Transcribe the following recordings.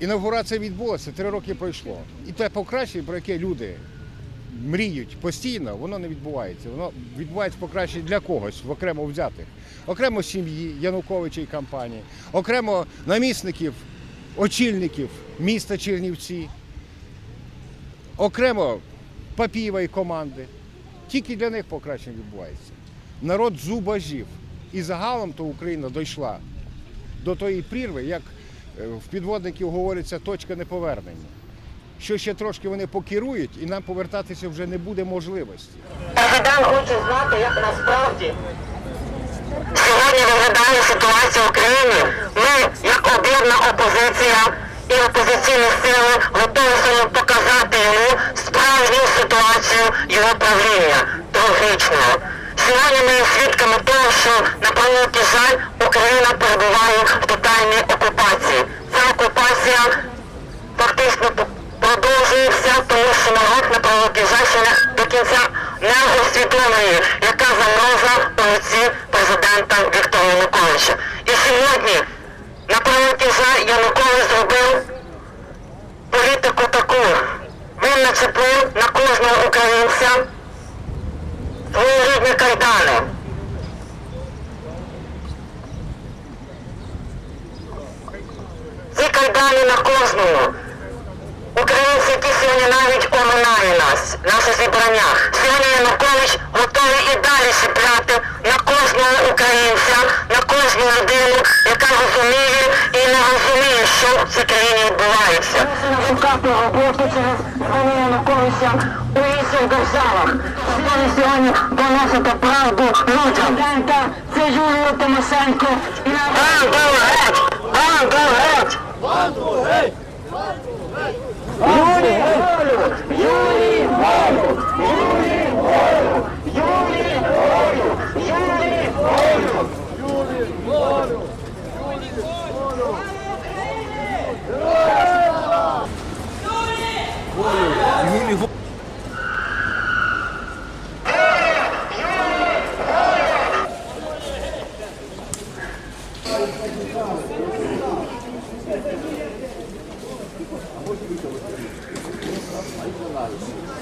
інаугурація відбулася, три роки пройшло. І те покращення, про яке люди мріють постійно, воно не відбувається. Воно відбувається покращення для когось, в окремо взятих. Окремо сім'ї Януковича і компанії, окремо намісників, очільників міста Чернівці, окремо Папієва і команди. Тільки для них покращення відбувається. Народ зубожів. І загалом то Україна дійшла до тої прірви, як в підводників говориться, точка неповернення. Що ще трошки вони покерують, і нам повертатися вже не буде можливості. Президент хоче знати, як насправді сьогодні виглядає ситуація в Україні. Ми, як об'єднана опозиція і опозиційні сили, готові сьогодні показати йому справжню ситуацію його правління трагічного. Сьогодні ми свідками того, що на превеликий жаль Україна перебуває в тотальній окупації. Ця окупація фактично продовжується, тому що народ на превеликий жаль ще до кінця не усвідомлює, яка загроза у лиці президента Віктора Януковича. І сьогодні, на превеликий жаль, Янукович зробив політику таку. Він начепив на кожного українця свої рідні кайдани. Ці кайдани на кожному. Українці, які сьогодні навіть оминає нас, наше зібрання. Сьогодні Янукович готовий і далі чіпляти на кожного українця, на кожну людину, яка розуміє, що в країні відбувається. Шукати роботу через зону Януковича у інших державах. Сьогодні сьогодні доносити правду людям. Це Юлія Тимошенко. Банду геть! Банду геть! Юрій Волю! Юрій Волю! Юрій Волю! Юрій Волю! Юрій Волю!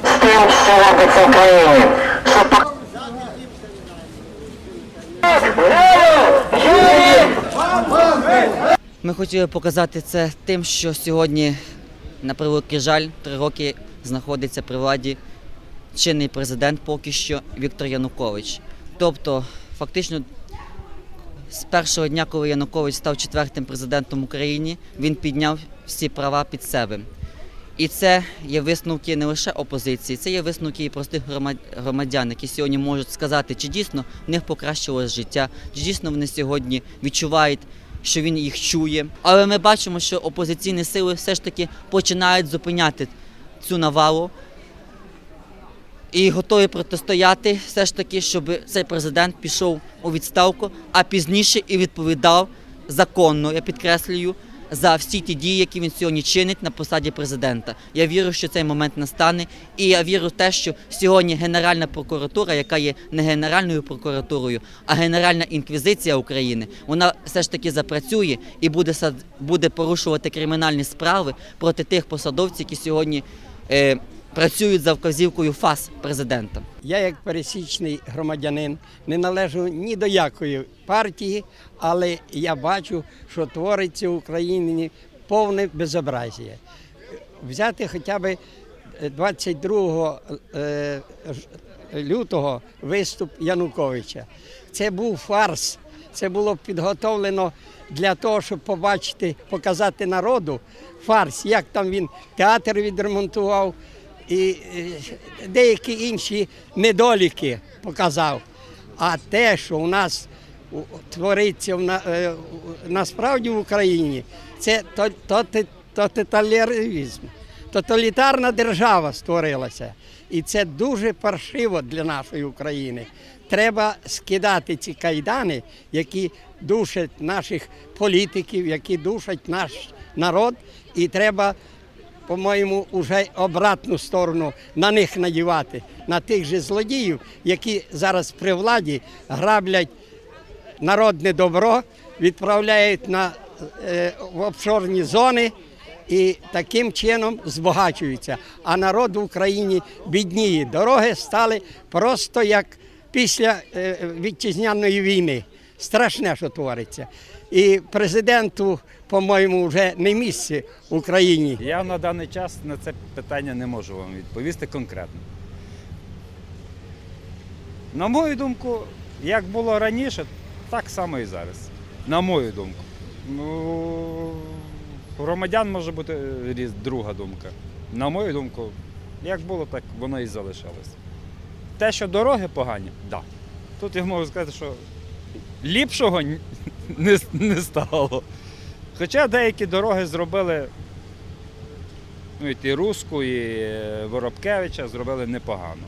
З тим, що пок- Ми хотіли показати це тим, що сьогодні, на превеликий жаль, три роки знаходиться при владі чинний президент поки що Віктор Янукович. Тобто, фактично, з першого дня, коли Янукович став четвертим президентом України, він підняв всі права під себе. І це є висновки не лише опозиції, це є висновки і простих громадян, які сьогодні можуть сказати, чи дійсно в них покращилось життя, чи дійсно вони сьогодні відчувають, що він їх чує. Але ми бачимо, що опозиційні сили все ж таки починають зупиняти цю навалу і готові протистояти все ж таки, щоб цей президент пішов у відставку, а пізніше і відповідав законно, я підкреслюю, за всі ті дії, які він сьогодні чинить на посаді президента. Я вірю, що цей момент настане, і я вірю в те, що сьогодні Генеральна прокуратура, яка є не Генеральною прокуратурою, а Генеральна інквізиція України, вона все ж таки запрацює і буде буде порушувати кримінальні справи проти тих посадовців, які сьогодні. Е, Працюють за вказівкою ФАС президента. Я, як пересічний громадянин, не належу ні до якої партії, але я бачу, що твориться в Україні повне безобразія. Взяти хоча б 22 е, лютого виступ Януковича. Це був фарс. Це було підготовлено для того, щоб побачити, показати народу фарс, як там він театр відремонтував і е, деякі інші недоліки показав. А те, що у нас твориться е, насправді в Україні, це то- то- то- тоталітаризм. Тоталітарна держава створилася. І це дуже паршиво для нашої України. Треба скидати ці кайдани, які душать наших політиків, які душать наш народ, і треба по-моєму, вже обратну сторону на них надівати, на тих же злодіїв, які зараз при владі граблять народне добро, відправляють на, е, в офшорні зони і таким чином збагачуються. А народ в Україні бідніє. Дороги стали просто як після е, вітчизняної війни. Страшне, що твориться. І президенту, по-моєму, вже не місце в Україні. Я на даний час на це питання не можу вам відповісти конкретно. На мою думку, як було раніше, так само і зараз. На мою думку. Ну, громадян може бути друга думка. На мою думку, як було, так воно і залишилось. Те, що дороги погані, так. Да. Тут я можу сказати, що ліпшого не, не стало. Хоча деякі дороги зробили ну, і ті Руску, і е, Воробкевича зробили непогано.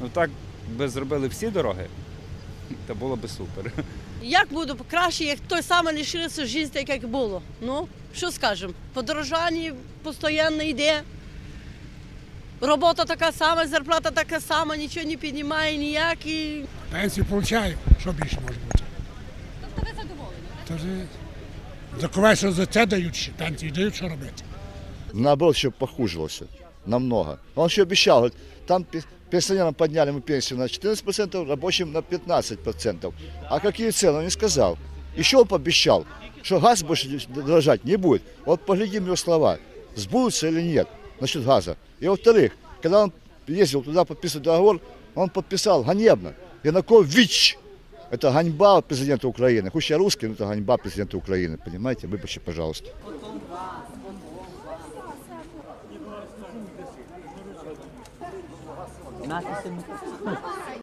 Ну так би зробили всі дороги, то було би супер. Як буде краще, як той саме лишилося життя, як було? Ну, що скажемо? Подорожання постійно йде. Робота така сама, зарплата така сама, нічого не піднімає ніяк. І... Пенсію получаю, що більше може бути. Тобто ви задоволені? За кого що за це дають, ще, пенсію дають, що робити. наоборот, еще похужилось намного. Он обещал, говорит, там пе- пенсионерам подняли мы на 14%, рабочим на 15%. А какие цены, он не сказал. Еще он пообещал, что газ больше дорожать не будет. Вот поглядим его слова, сбудутся или нет насчет газа. И во-вторых, когда он ездил туда подписывать договор, он подписал ганебно. Янукович. Это ганьба президента Украины. Хоть я русский, но это ганьба президента Украины. Понимаете? Выбачьте, пожалуйста.